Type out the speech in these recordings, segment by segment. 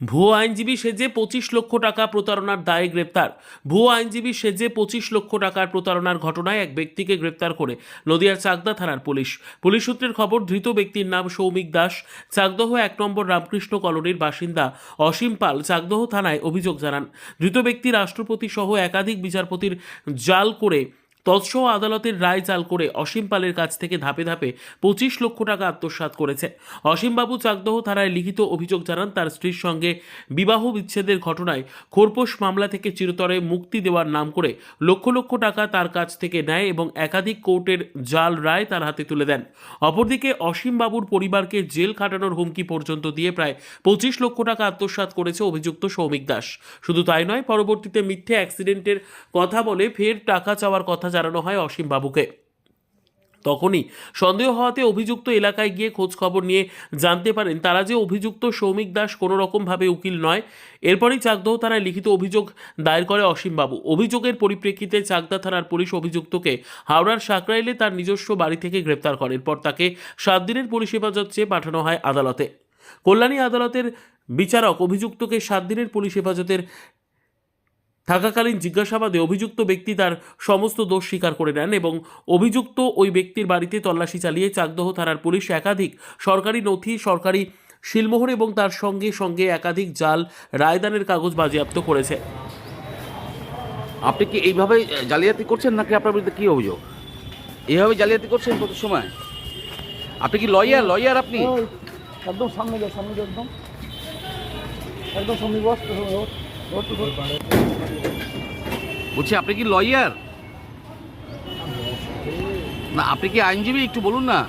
ভুয়ো আইনজীবী সেজে পঁচিশ লক্ষ টাকা প্রতারণার দায়ে গ্রেপ্তার। ভুয়ো আইনজীবী সেজে পঁচিশ লক্ষ টাকার প্রতারণার ঘটনায় এক ব্যক্তিকে গ্রেপ্তার করে নদিয়ার চাকদা থানার পুলিশ। পুলিশ সূত্রের খবর, ধৃত ব্যক্তির নাম সৌমিক দাস, চাকদহ এক নম্বর রামকৃষ্ণ কলোনির বাসিন্দা অসীম পাল চাকদহ থানায় অভিযোগ জানান। ধৃত ব্যক্তি রাষ্ট্রপতি সহ একাধিক বিচারপতির জাল করে তৎসহ আদালতের রায় চাল করে অসীম পালের কাছ থেকে ধাপে ধাপে পঁচিশ লক্ষ টাকা আত্মসাৎ করেছে। অসীমবাবু চাকদহ থানায় লিখিত অভিযোগ জানান, তার স্ত্রীর সঙ্গে বিবাহ বিচ্ছেদের ঘটনায় খোরপোশ মামলা থেকে চিরতরে মুক্তি দেওয়ার নাম করে লক্ষ লক্ষ টাকা তার কাছ থেকে নেয় এবং একাধিক কোর্টের জাল রায় তার হাতে তুলে দেন। অপরদিকে অসীমবাবুর পরিবারকে জেল খাটানোর হুমকি পর্যন্ত দিয়ে প্রায় পঁচিশ লক্ষ টাকা আত্মসাৎ করেছে অভিযুক্ত সৌমিক দাস। শুধু তাই নয়, পরবর্তীতে মিথ্যে অ্যাক্সিডেন্টের কথা বলে ফের টাকা চাওয়ার কথা জানানো হয় অসীম বাবুকে। তখনই সন্দেহ হওয়াতে অভিযুক্ত এলাকায় গিয়ে খোঁজ খবর নিয়ে জানতে পারেন, তারা যে অভিযুক্ত সৌমিক দাস কোনো রকমভাবে উকিল নয়। এরপরই চাকদহ থানায় লিখিত অভিযোগ দায়ের করে অসীমবাবু অভিযোগের পরিপ্রেক্ষিতে চাকদা থানার পুলিশ অভিযুক্তকে হাওড়ার সাকরাইলে তার নিজস্ব বাড়ি থেকে গ্রেপ্তার করে। এরপর তাকে সাত দিনের পুলিশ হেফাজত চেয়ে পাঠানো হয় আদালতে। কল্যাণী আদালতের বিচারক অভিযুক্তকে সাত দিনের পুলিশ হেফাজতের থাকাকালীন জিজ্ঞাসাবাদে অভিযুক্ত ব্যক্তি তার সমস্ত দোষ স্বীকার করে নেন এবং অভিযুক্ত ওই ব্যক্তির বাড়িতে তল্লাশি চালিয়ে চাকদহ থানার পুলিশ একাধিক সরকারি নথি সরকারি শিলমোহর এবং তার সঙ্গে সঙ্গে একাধিক জাল রায়দানের কাগজ বাজেয়াপ্ত করেছে। আপনি কি এইভাবে জালিয়াতি করছেন নাকি আপনার বিরুদ্ধে কী অভিযোগ? এইভাবে জালিয়াতি করছেন কত সময়? আপনি কি লয়ার? লয়ার আপনি? একদম সামনে যাও সামনে যাও একদম। একদম সামনে বস বলছি, আপনি কি লয়ার না, আপনি কি আইনজীবী? একটু বলুন না।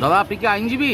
দাদা, আপনি কি আইনজীবী?